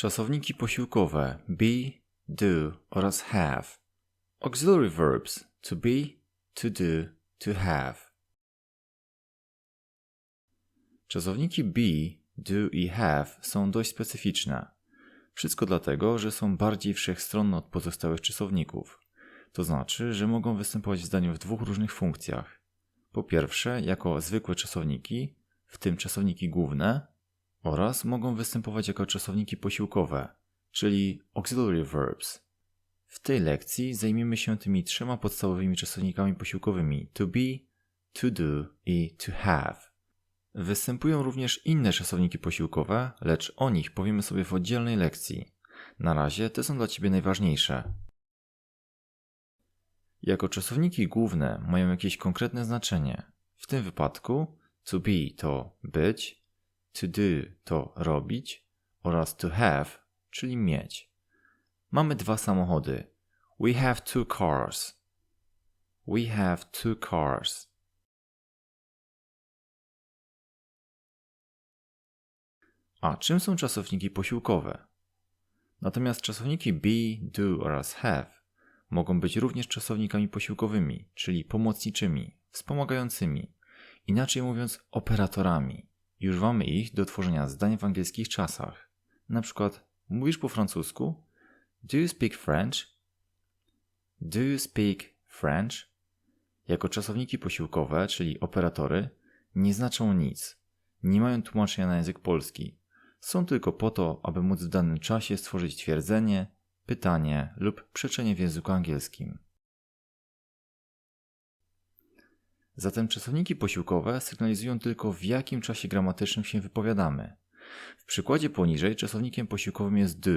Czasowniki posiłkowe be, do oraz have. Auxiliary verbs to be, to do, to have. Czasowniki be, do i have są dość specyficzne. Wszystko dlatego, że są bardziej wszechstronne od pozostałych czasowników. To znaczy, że mogą występować w zdaniu w dwóch różnych funkcjach. Po pierwsze, jako zwykłe czasowniki, w tym czasowniki główne, oraz mogą występować jako czasowniki posiłkowe, czyli auxiliary verbs. W tej lekcji zajmiemy się tymi trzema podstawowymi czasownikami posiłkowymi to be, to do i to have. Występują również inne czasowniki posiłkowe, lecz o nich powiemy sobie w oddzielnej lekcji. Na razie te są dla Ciebie najważniejsze. Jako czasowniki główne mają jakieś konkretne znaczenie. W tym wypadku to be to być, to do to robić oraz to have, czyli mieć. Mamy dwa samochody. We have two cars. We have two cars. A czym są czasowniki posiłkowe? Natomiast czasowniki be, do oraz have mogą być również czasownikami posiłkowymi, czyli pomocniczymi, wspomagającymi, inaczej mówiąc operatorami. I używamy ich do tworzenia zdań w angielskich czasach. Na przykład mówisz po francusku? Do you speak French? Do you speak French? Jako czasowniki posiłkowe, czyli operatory, nie znaczą nic. Nie mają tłumaczenia na język polski. Są tylko po to, aby móc w danym czasie stworzyć twierdzenie, pytanie lub przeczenie w języku angielskim. Zatem czasowniki posiłkowe sygnalizują tylko w jakim czasie gramatycznym się wypowiadamy. W przykładzie poniżej czasownikiem posiłkowym jest do,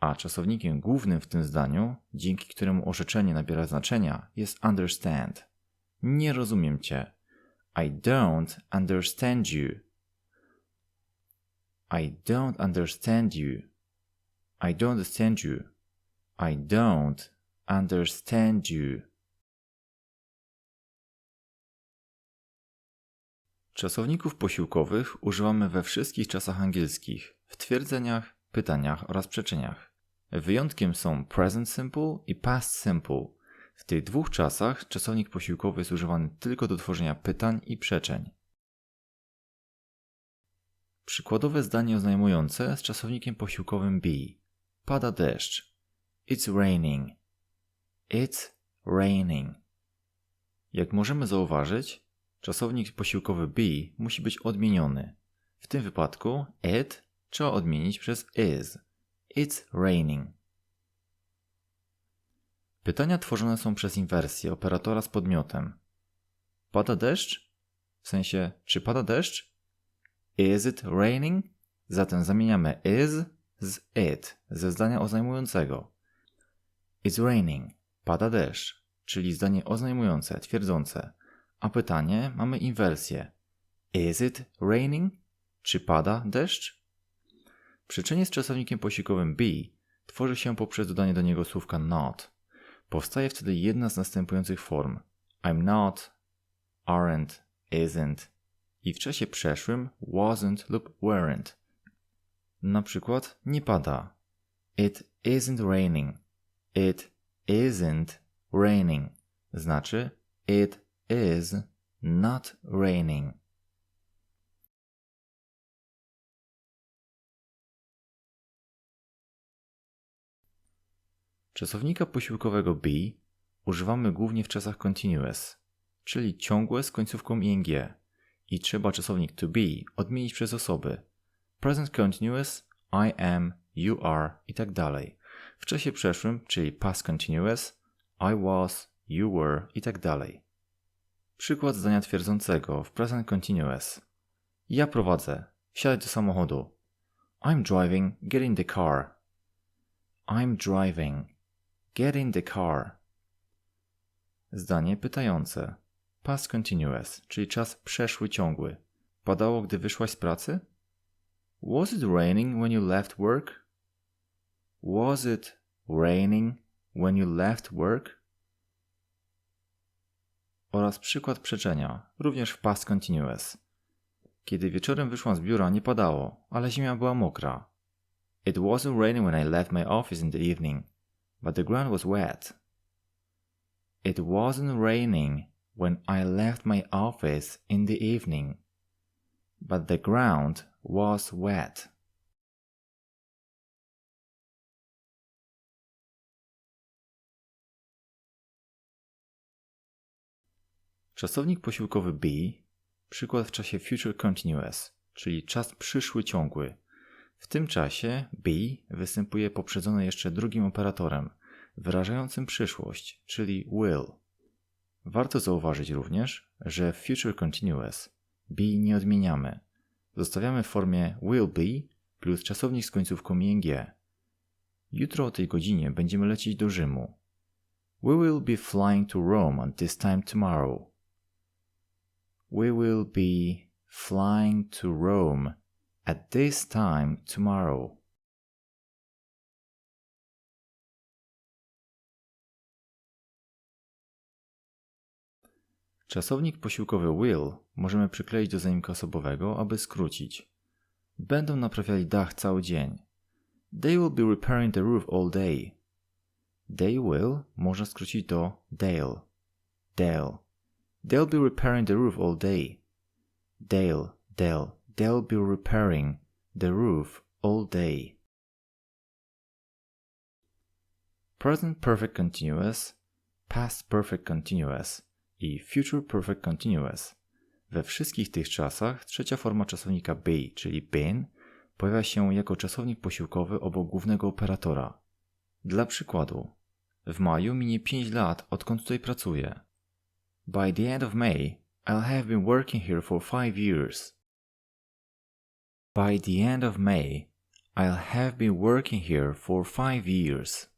a czasownikiem głównym w tym zdaniu, dzięki któremu orzeczenie nabiera znaczenia, jest understand. Nie rozumiem cię. I don't understand you. I don't understand you. I don't understand you. I don't understand you. Czasowników posiłkowych używamy we wszystkich czasach angielskich, w twierdzeniach, pytaniach oraz przeczeniach. Wyjątkiem są present simple i past simple. W tych dwóch czasach czasownik posiłkowy jest używany tylko do tworzenia pytań i przeczeń. Przykładowe zdanie oznajmujące z czasownikiem posiłkowym be. Pada deszcz. It's raining. It's raining. Jak możemy zauważyć, czasownik posiłkowy be musi być odmieniony. W tym wypadku it trzeba odmienić przez is. It's raining. Pytania tworzone są przez inwersję operatora z podmiotem. Pada deszcz? W sensie, czy pada deszcz? Is it raining? Zatem zamieniamy is z it ze zdania oznajmującego. It's raining. Pada deszcz, czyli zdanie oznajmujące, twierdzące. A pytanie mamy inwersję. Is it raining? Czy pada deszcz? Przyczenie z czasownikiem posiłkowym be tworzy się poprzez dodanie do niego słówka not. Powstaje wtedy jedna z następujących form: I'm not, aren't, isn't i w czasie przeszłym wasn't lub weren't. Na przykład nie pada. It isn't raining. It isn't raining. Znaczy it is not raining. Czasownika posiłkowego be używamy głównie w czasach continuous, czyli ciągłe z końcówką ing i trzeba czasownik to be odmienić przez osoby. Present continuous, I am, you are i tak. W czasie przeszłym, czyli past continuous, I was, you were i tak. Przykład zdania twierdzącego w present continuous. Ja prowadzę. Wsiadaj do samochodu. I'm driving. Get in the car. I'm driving. Get in the car. Zdanie pytające. Past continuous, czyli czas przeszły ciągły. Padało, gdy wyszłaś z pracy? Was it raining when you left work? Was it raining when you left work? Oraz przykład przeczenia, również w past continuous. Kiedy wieczorem wyszłam z biura, nie padało, ale ziemia była mokra. It wasn't raining when I left my office in the evening, but the ground was wet. It wasn't raining when I left my office in the evening, but the ground was wet. Czasownik posiłkowy be, przykład w czasie future continuous, czyli czas przyszły ciągły. W tym czasie be występuje poprzedzone jeszcze drugim operatorem, wyrażającym przyszłość, czyli will. Warto zauważyć również, że w future continuous be nie odmieniamy. Zostawiamy w formie will be plus czasownik z końcówką ing. Jutro o tej godzinie będziemy lecieć do Rzymu. We will be flying to Rome at this time tomorrow. We will be flying to Rome at this time tomorrow. Czasownik posiłkowy will możemy przykleić do zaimka osobowego, aby skrócić. Będą naprawiali dach cały dzień. They will be repairing the roof all day. They will można skrócić do they'll. They'll. They'll be repairing the roof all day. They'll, they'll, they'll be repairing the roof all day. Present perfect continuous, past perfect continuous i future perfect continuous. We wszystkich tych czasach trzecia forma czasownika be, czyli been, pojawia się jako czasownik posiłkowy obok głównego operatora. Dla przykładu, w maju minie 5 lat, odkąd tutaj pracuję. By the end of May, I'll have been working here for 5 years. By the end of May, I'll have been working here for 5 years.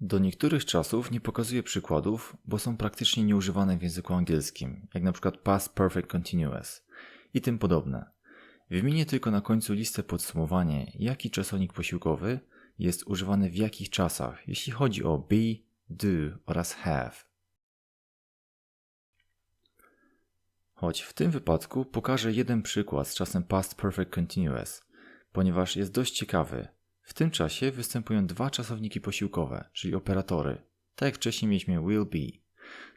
Do niektórych czasów nie pokazuję przykładów, bo są praktycznie nieużywane w języku angielskim, jak na przykład past perfect continuous i tym podobne. Wymienię tylko na końcu listę podsumowanie, jaki czasownik posiłkowy jest używany w jakich czasach, jeśli chodzi o be, do oraz have. Choć w tym wypadku pokażę jeden przykład z czasem past perfect continuous, ponieważ jest dość ciekawy. W tym czasie występują dwa czasowniki posiłkowe, czyli operatory. Tak jak wcześniej mieliśmy will be.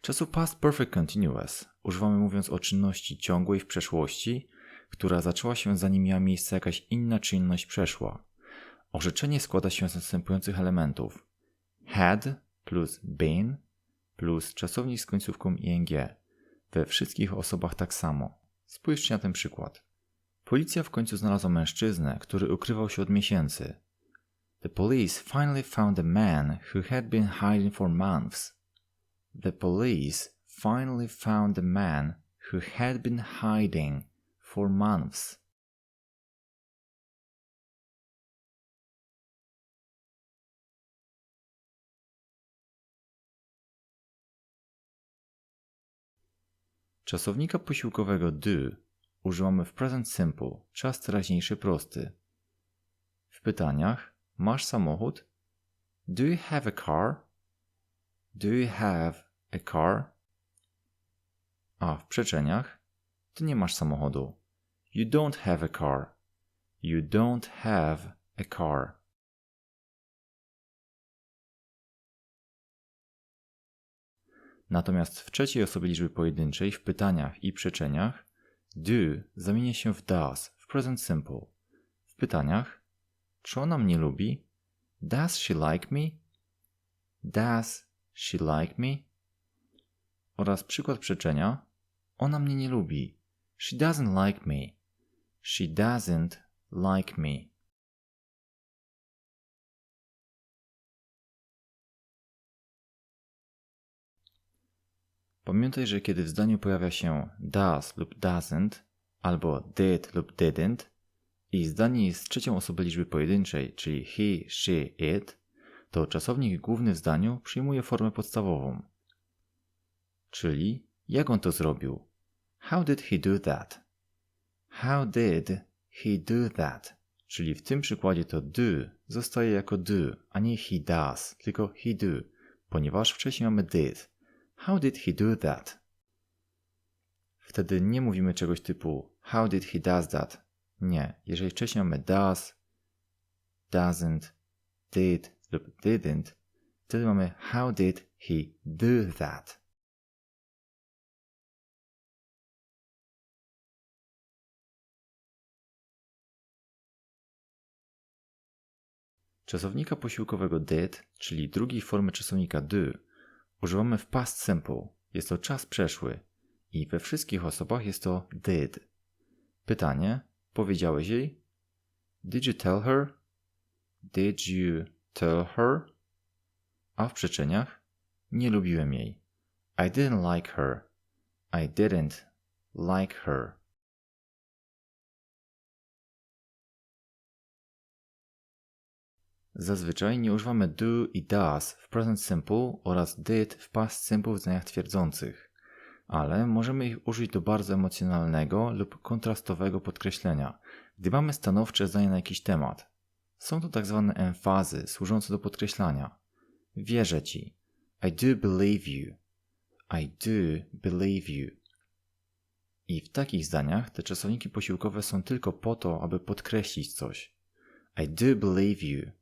Czasu past perfect continuous używamy mówiąc o czynności ciągłej w przeszłości, która zaczęła się zanim miała miejsce jakaś inna czynność przeszła. Orzeczenie składa się z następujących elementów: had plus been plus czasownik z końcówką ing. We wszystkich osobach tak samo. Spójrzcie na ten przykład. Policja w końcu znalazła mężczyznę, który ukrywał się od miesięcy. The police finally found a man who had been hiding for months. The police finally found a man who had been hiding for months. Czasownika posiłkowego do używamy w present simple, czas teraźniejszy prosty. W pytaniach masz samochód? Do you have a car? Do you have a car? A w przeczeniach ty nie masz samochodu. You don't have a car. You don't have a car. Natomiast w trzeciej osobie liczby pojedynczej w pytaniach i przeczeniach do zamienia się w does w present simple. W pytaniach czy ona mnie lubi? Does she like me? Does she like me? Oraz przykład przeczenia ona mnie nie lubi. She doesn't like me. She doesn't like me. Pamiętaj, że kiedy w zdaniu pojawia się does lub doesn't, albo did lub didn't, i zdanie jest trzecią osobą liczby pojedynczej, czyli he, she, it, to czasownik główny w zdaniu przyjmuje formę podstawową. Czyli jak on to zrobił? How did he do that? How did he do that? Czyli w tym przykładzie to do zostaje jako do, a nie he does, tylko he do, ponieważ wcześniej mamy did. How did he do that? Wtedy nie mówimy czegoś typu How did he does that? Nie. Jeżeli wcześniej mamy does, doesn't, did lub didn't, wtedy mamy How did he do that? Czasownika posiłkowego did, czyli drugiej formy czasownika do, używamy w past simple. Jest to czas przeszły i we wszystkich osobach jest to did. Pytanie: powiedziałeś jej? Did you tell her? Did you tell her? A w przyczeniach: nie lubiłem jej. I didn't like her. I didn't like her. Zazwyczaj nie używamy do i does w present simple oraz did w past simple w zdaniach twierdzących, ale możemy ich użyć do bardzo emocjonalnego lub kontrastowego podkreślenia, gdy mamy stanowcze zdanie na jakiś temat. Są to tak zwane emfazy służące do podkreślania. Wierzę ci. I do believe you. I do believe you. I w takich zdaniach te czasowniki posiłkowe są tylko po to, aby podkreślić coś. I do believe you.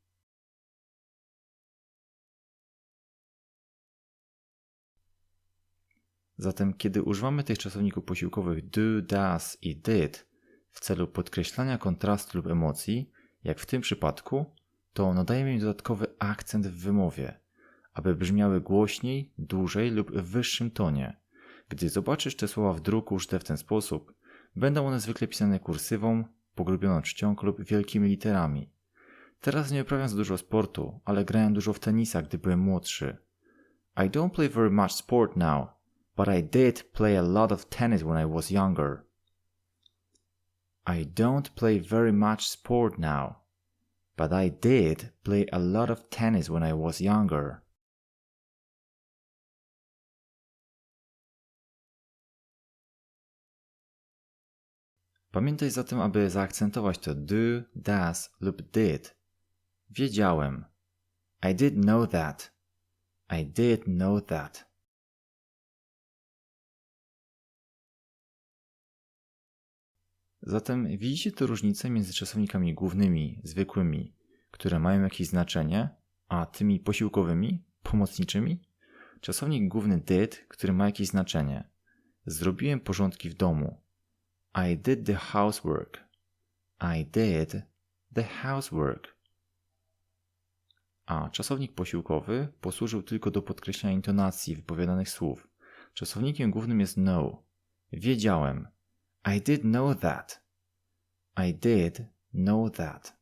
Zatem, kiedy używamy tych czasowników posiłkowych do, does i did w celu podkreślania kontrastu lub emocji, jak w tym przypadku, to nadajemy im dodatkowy akcent w wymowie, aby brzmiały głośniej, dłużej lub w wyższym tonie. Gdy zobaczysz te słowa w druku użyte w ten sposób, będą one zwykle pisane kursywą, pogrubioną czcią lub wielkimi literami. Teraz nie uprawiam za dużo sportu, ale grałem dużo w tenisa, gdy byłem młodszy. I don't play very much sport now, but I did play a lot of tennis when I was younger. I don't play very much sport now, but I did play a lot of tennis when I was younger. Pamiętaj zatem, aby zaakcentować to do, does lub did. Wiedziałem. I did know that. I did know that. Zatem widzicie tu różnicę między czasownikami głównymi, zwykłymi, które mają jakieś znaczenie, a tymi posiłkowymi, pomocniczymi? Czasownik główny did, który ma jakieś znaczenie. Zrobiłem porządki w domu. I did the housework. I did the housework. A czasownik posiłkowy posłużył tylko do podkreślenia intonacji wypowiadanych słów. Czasownikiem głównym jest know. Wiedziałem. I did know that. I did know that.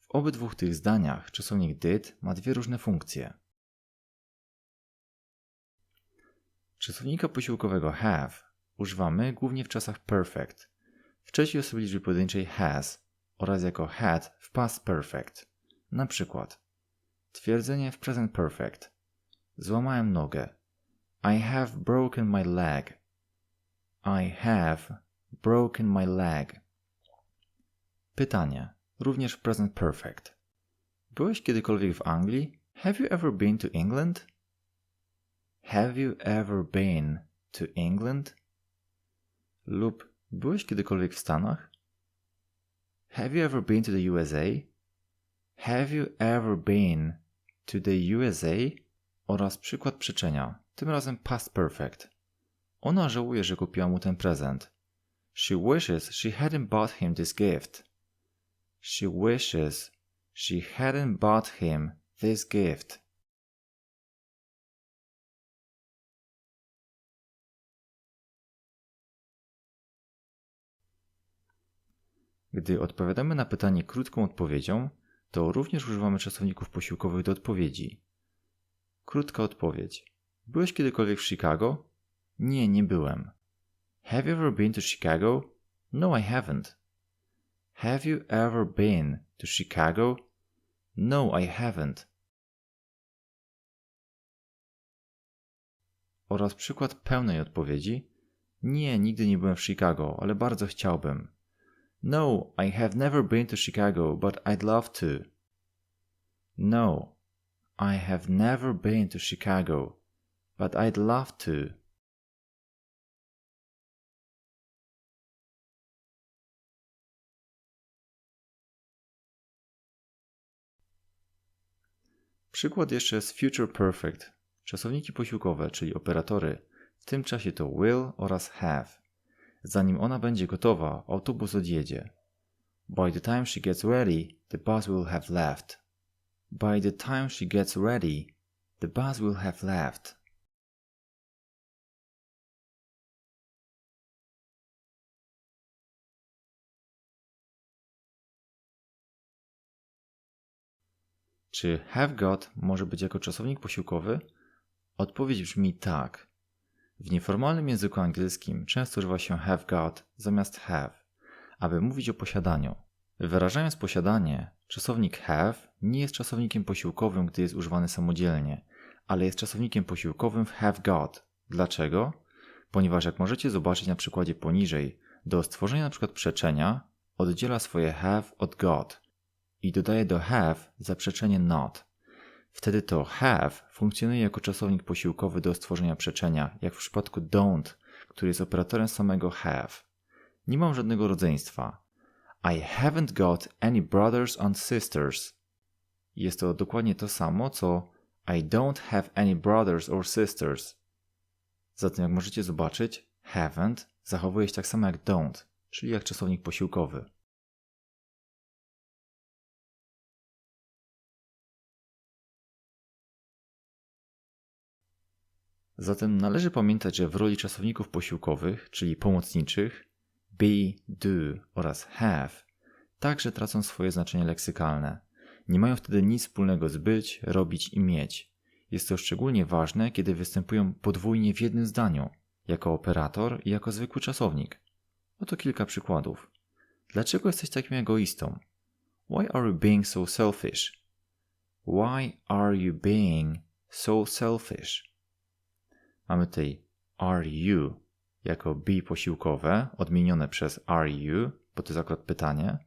W obydwu tych zdaniach czasownik did ma dwie różne funkcje. Czasownika posiłkowego have używamy głównie w czasach perfect, w trzeciej osobie liczby pojedynczej has oraz jako had w past perfect. Na przykład twierdzenie w present perfect. Złamałem nogę. I have broken my leg. I have broken my leg. Pytanie, również present perfect. Byłeś kiedykolwiek w Anglii? Have you ever been to England? Have you ever been to England? Lub byłeś kiedykolwiek w Stanach? Have you ever been to the USA? Have you ever been to the USA? Oraz przykład przyczenia, tym razem past perfect. Ona żałuje, że kupiła mu ten prezent. She wishes she hadn't bought him this gift. She wishes she hadn't bought him this gift. Gdy odpowiadamy na pytanie krótką odpowiedzią, to również używamy czasowników posiłkowych do odpowiedzi. Krótka odpowiedź. Byłeś kiedykolwiek w Chicago? Nie, nie byłem. Have you ever been to Chicago? No, I haven't. Have you ever been to Chicago? No, I haven't. Oraz przykład pełnej odpowiedzi. Nie, nigdy nie byłem w Chicago, ale bardzo chciałbym. No, I have never been to Chicago, but I'd love to. No, I have never been to Chicago, but I'd love to. Przykład jeszcze z future perfect. Czasowniki posiłkowe, czyli operatory, w tym czasie to will oraz have. Zanim ona będzie gotowa, autobus odjedzie. By the time she gets ready, the bus will have left. By the time she gets ready, the bus will have left. Czy have got może być jako czasownik posiłkowy? Odpowiedź brzmi tak. W nieformalnym języku angielskim często używa się have got zamiast have, aby mówić o posiadaniu. Wyrażając posiadanie, czasownik have nie jest czasownikiem posiłkowym, gdy jest używany samodzielnie, ale jest czasownikiem posiłkowym w have got. Dlaczego? Ponieważ jak możecie zobaczyć na przykładzie poniżej, do stworzenia np. przeczenia oddziela swoje have od got i dodaje do have zaprzeczenie not. Wtedy to have funkcjonuje jako czasownik posiłkowy do stworzenia przeczenia, jak w przypadku don't, który jest operatorem samego have. Nie mam żadnego rodzeństwa. I haven't got any brothers and sisters. Jest to dokładnie to samo, co I don't have any brothers or sisters. Zatem, jak możecie zobaczyć, haven't zachowuje się tak samo jak don't, czyli jak czasownik posiłkowy. Zatem należy pamiętać, że w roli czasowników posiłkowych, czyli pomocniczych, be, do oraz have, także tracą swoje znaczenie leksykalne. Nie mają wtedy nic wspólnego z być, robić i mieć. Jest to szczególnie ważne, kiedy występują podwójnie w jednym zdaniu, jako operator i jako zwykły czasownik. Oto kilka przykładów. Dlaczego jesteś takim egoistą? Why are you being so selfish? Why are you being so selfish? Mamy tutaj you jako be posiłkowe, odmienione przez are you, bo to jest akurat pytanie,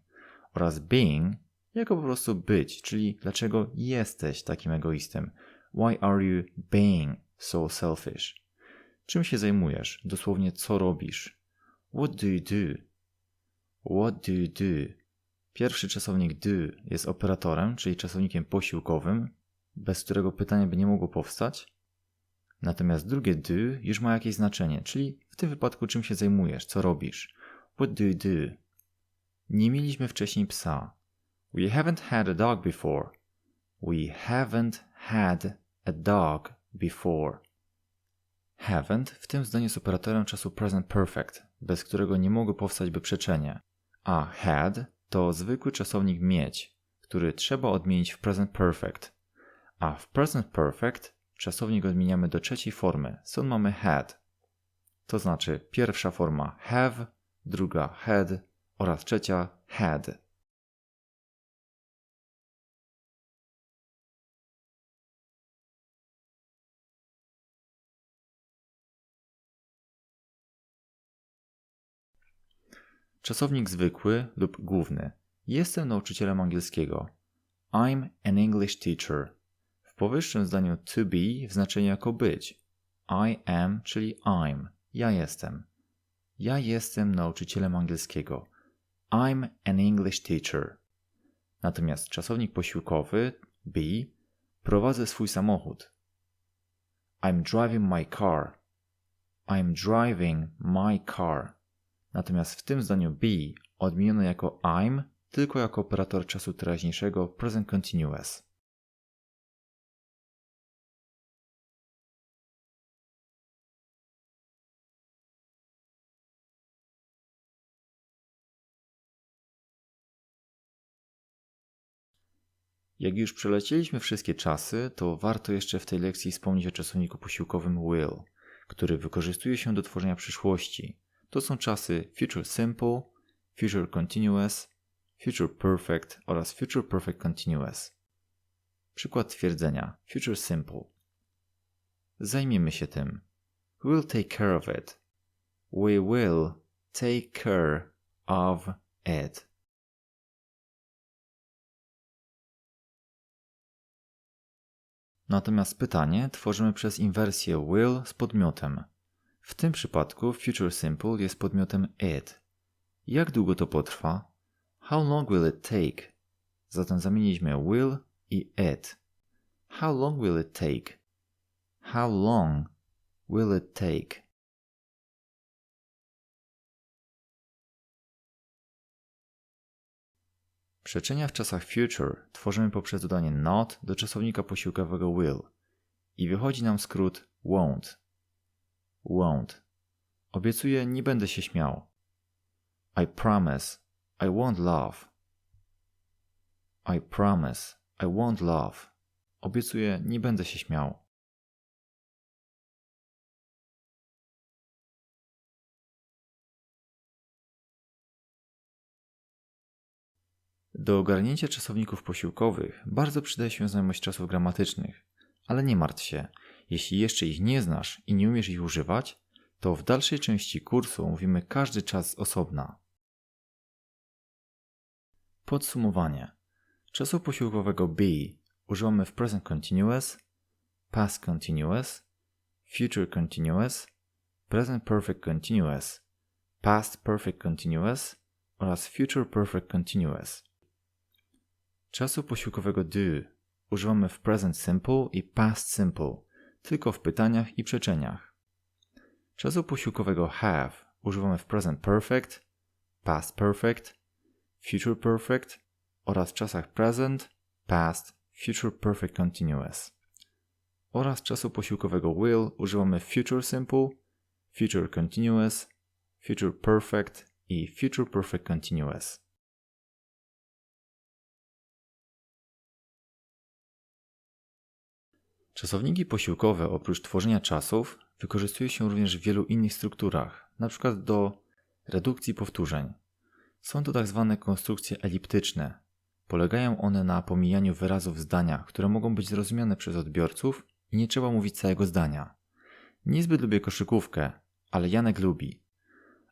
oraz being jako po prostu być, czyli dlaczego jesteś takim egoistem. Why are you being so selfish? Czym się zajmujesz? Dosłownie co robisz? What do you do? What do you do? Pierwszy czasownik do jest operatorem, czyli czasownikiem posiłkowym, bez którego pytanie by nie mogło powstać. Natomiast drugie do już ma jakieś znaczenie, czyli w tym wypadku czym się zajmujesz, co robisz. What do you do? Nie mieliśmy wcześniej psa. We haven't had a dog before. We haven't had a dog before. Haven't w tym zdaniu jest operatorem czasu present perfect, bez którego nie mogło powstać by przeczenie. A had to zwykły czasownik mieć, który trzeba odmienić w present perfect. A w present perfect czasownik odmieniamy do trzeciej formy. Stąd mamy had. To znaczy pierwsza forma have, druga had oraz trzecia had. Czasownik zwykły lub główny. Jestem nauczycielem angielskiego. I'm an English teacher. W powyższym zdaniu to be w znaczeniu jako być. I am, czyli I'm. Ja jestem. Ja jestem nauczycielem angielskiego. I'm an English teacher. Natomiast czasownik posiłkowy be prowadzę swój samochód. I'm driving my car. I'm driving my car. Natomiast w tym zdaniu be odmieniono jako I'm tylko jako operator czasu teraźniejszego present continuous. Jak już przelecieliśmy wszystkie czasy, to warto jeszcze w tej lekcji wspomnieć o czasowniku posiłkowym will, który wykorzystuje się do tworzenia przyszłości. To są czasy future simple, future continuous, future perfect oraz future perfect continuous. Przykład twierdzenia future simple. Zajmiemy się tym. We'll take care of it. We will take care of it. Natomiast pytanie tworzymy przez inwersję will z podmiotem. W tym przypadku future simple jest podmiotem it. Jak długo to potrwa? How long will it take? Zatem zamieniliśmy will i it. How long will it take? How long will it take? Przeczenia w czasach future tworzymy poprzez dodanie not do czasownika posiłkowego will i wychodzi nam skrót won't. Won't. Obiecuję, nie będę się śmiał. I promise, I won't laugh. I promise, I won't laugh. Obiecuję, nie będę się śmiał. Do ogarnięcia czasowników posiłkowych bardzo przydaje się znajomość czasów gramatycznych, ale nie martw się, jeśli jeszcze ich nie znasz i nie umiesz ich używać, to w dalszej części kursu mówimy każdy czas z osobna. Podsumowanie. Czasu posiłkowego be używamy w present continuous, past continuous, future continuous, present perfect continuous, past perfect continuous oraz future perfect continuous. Czasu posiłkowego do używamy w present simple i past simple, tylko w pytaniach i przeczeniach. Czasu posiłkowego have używamy w present perfect, past perfect, future perfect oraz w czasach present, past, future perfect continuous. Oraz czasu posiłkowego will używamy w future simple, future continuous, future perfect i future perfect continuous. Czasowniki posiłkowe oprócz tworzenia czasów wykorzystuje się również w wielu innych strukturach, np. do redukcji powtórzeń. Są to tak zwane konstrukcje eliptyczne. Polegają one na pomijaniu wyrazów w zdaniach, które mogą być zrozumiane przez odbiorców i nie trzeba mówić całego zdania. Niezbyt lubię koszykówkę, ale Janek lubi.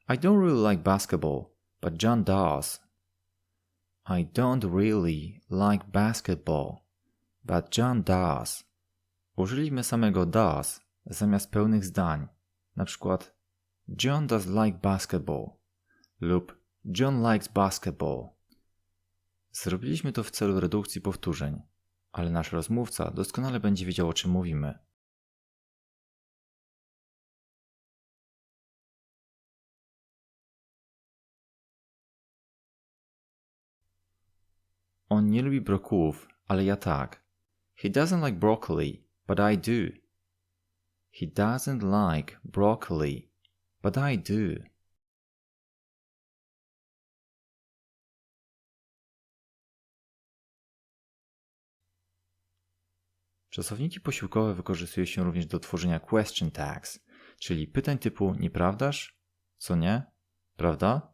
I don't really like basketball, but John does. I don't really like basketball, but John does. Użyliśmy samego does zamiast pełnych zdań, na przykład John does like basketball lub John likes basketball. Zrobiliśmy to w celu redukcji powtórzeń, ale nasz rozmówca doskonale będzie wiedział o czym mówimy. On nie lubi brokułów, ale ja tak. He doesn't like broccoli, but I do. He doesn't like broccoli, but I do. Czasowniki posiłkowe wykorzystuje się również do tworzenia question tags, czyli pytań typu nieprawdaż, co nie, prawda?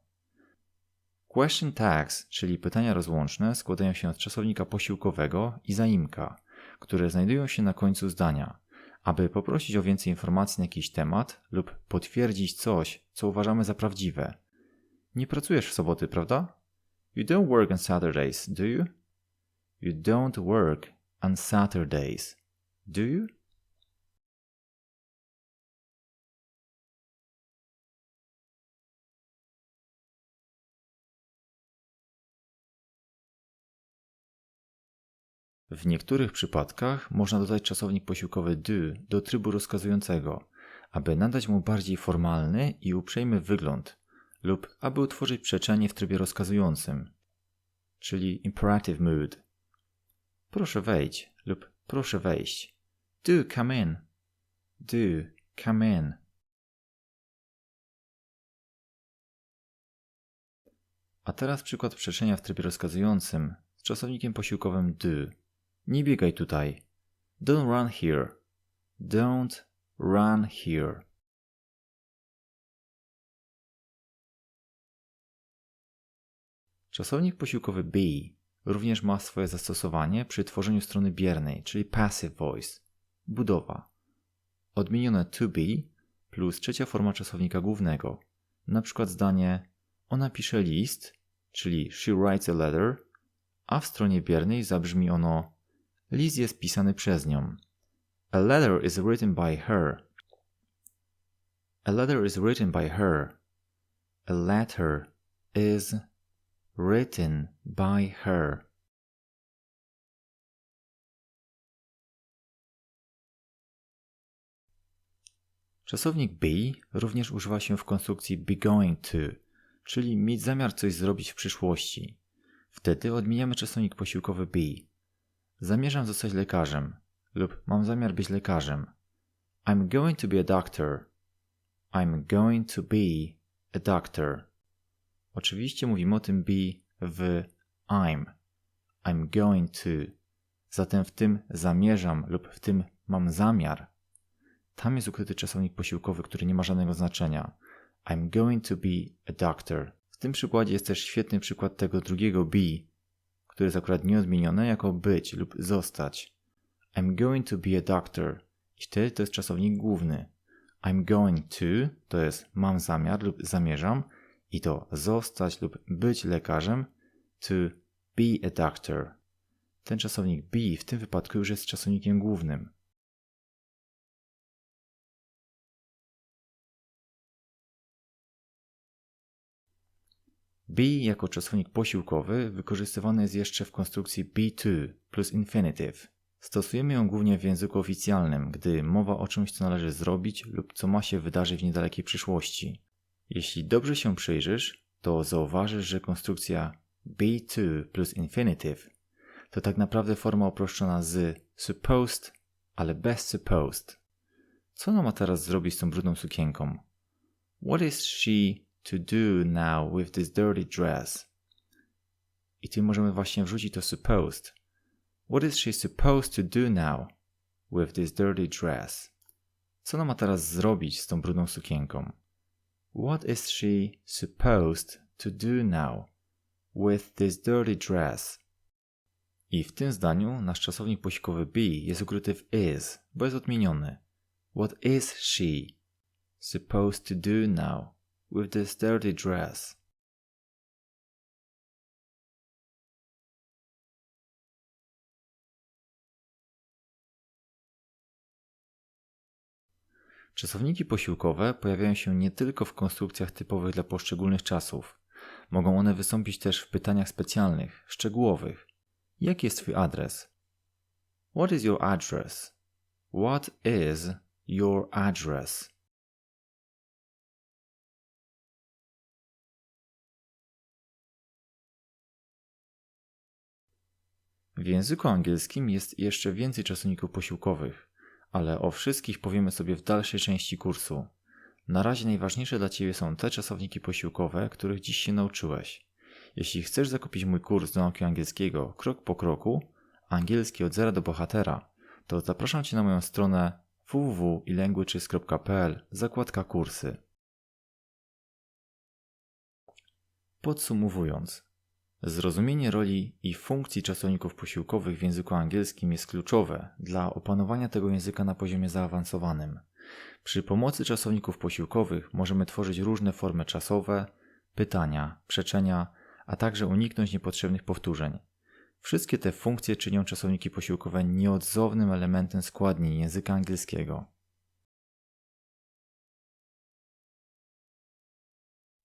Question tags, czyli pytania rozłączne, składają się z czasownika posiłkowego i zaimka, które znajdują się na końcu zdania, aby poprosić o więcej informacji na jakiś temat lub potwierdzić coś, co uważamy za prawdziwe. Nie pracujesz w soboty, prawda? You don't work on Saturdays, do you? You don't work on Saturdays, do you? W niektórych przypadkach można dodać czasownik posiłkowy do do trybu rozkazującego, aby nadać mu bardziej formalny i uprzejmy wygląd, lub aby utworzyć przeczenie w trybie rozkazującym, czyli imperative mood. Proszę wejdź lub proszę wejść. Do come in. Do come in. A teraz przykład przeczenia w trybie rozkazującym z czasownikiem posiłkowym do. Nie biegaj tutaj. Don't run here. Don't run here. Czasownik posiłkowy be również ma swoje zastosowanie przy tworzeniu strony biernej, czyli passive voice. Budowa. Odmienione to be plus trzecia forma czasownika głównego. Na przykład zdanie ona pisze list, czyli she writes a letter, a w stronie biernej zabrzmi ono List jest pisany przez nią. A letter is written by her. A letter is written by her. A letter is written by her. Czasownik be również używa się w konstrukcji be going to, czyli mieć zamiar coś zrobić w przyszłości. Wtedy odmieniamy czasownik posiłkowy be. Zamierzam zostać lekarzem lub mam zamiar być lekarzem. I'm going to be a doctor. I'm going to be a doctor. Oczywiście mówimy o tym be w I'm. I'm going to. Zatem w tym zamierzam lub w tym mam zamiar. Tam jest ukryty czasownik posiłkowy, który nie ma żadnego znaczenia. I'm going to be a doctor. W tym przykładzie jest też świetny przykład tego drugiego be, które jest akurat nieodmienione jako być lub zostać. I'm going to be a doctor. I wtedy to jest czasownik główny. I'm going to to jest mam zamiar lub zamierzam i to zostać lub być lekarzem to be a doctor. Ten czasownik be w tym wypadku już jest czasownikiem głównym. Be jako czasownik posiłkowy wykorzystywany jest jeszcze w konstrukcji be2 plus infinitive. Stosujemy ją głównie w języku oficjalnym, gdy mowa o czymś, co należy zrobić lub co ma się wydarzyć w niedalekiej przyszłości. Jeśli dobrze się przyjrzysz, to zauważysz, że konstrukcja be2 plus infinitive to tak naprawdę forma uproszczona z supposed, ale bez supposed. Co ona ma teraz zrobić z tą brudną sukienką? What is she to do now with this dirty dress? I tu możemy właśnie wrzucić to supposed. What is she supposed to do now with this dirty dress? Co ona ma teraz zrobić z tą brudną sukienką? What is she supposed to do now with this dirty dress? I w tym zdaniu nasz czasownik posiłkowy be jest ukryty w is, bo jest odmieniony. What is she supposed to do now with this dirty dress? Czasowniki posiłkowe pojawiają się nie tylko w konstrukcjach typowych dla poszczególnych czasów. Mogą one wystąpić też w pytaniach specjalnych, szczegółowych. Jaki jest Twój adres? What is your address? What is your address? W języku angielskim jest jeszcze więcej czasowników posiłkowych, ale o wszystkich powiemy sobie w dalszej części kursu. Na razie najważniejsze dla Ciebie są te czasowniki posiłkowe, których dziś się nauczyłeś. Jeśli chcesz zakupić mój kurs do nauki angielskiego krok po kroku, angielski od zera do bohatera, to zapraszam Cię na moją stronę www.ilanguages.pl zakładka kursy. Podsumowując, zrozumienie roli i funkcji czasowników posiłkowych w języku angielskim jest kluczowe dla opanowania tego języka na poziomie zaawansowanym. Przy pomocy czasowników posiłkowych możemy tworzyć różne formy czasowe, pytania, przeczenia, a także uniknąć niepotrzebnych powtórzeń. Wszystkie te funkcje czynią czasowniki posiłkowe nieodzownym elementem składni języka angielskiego.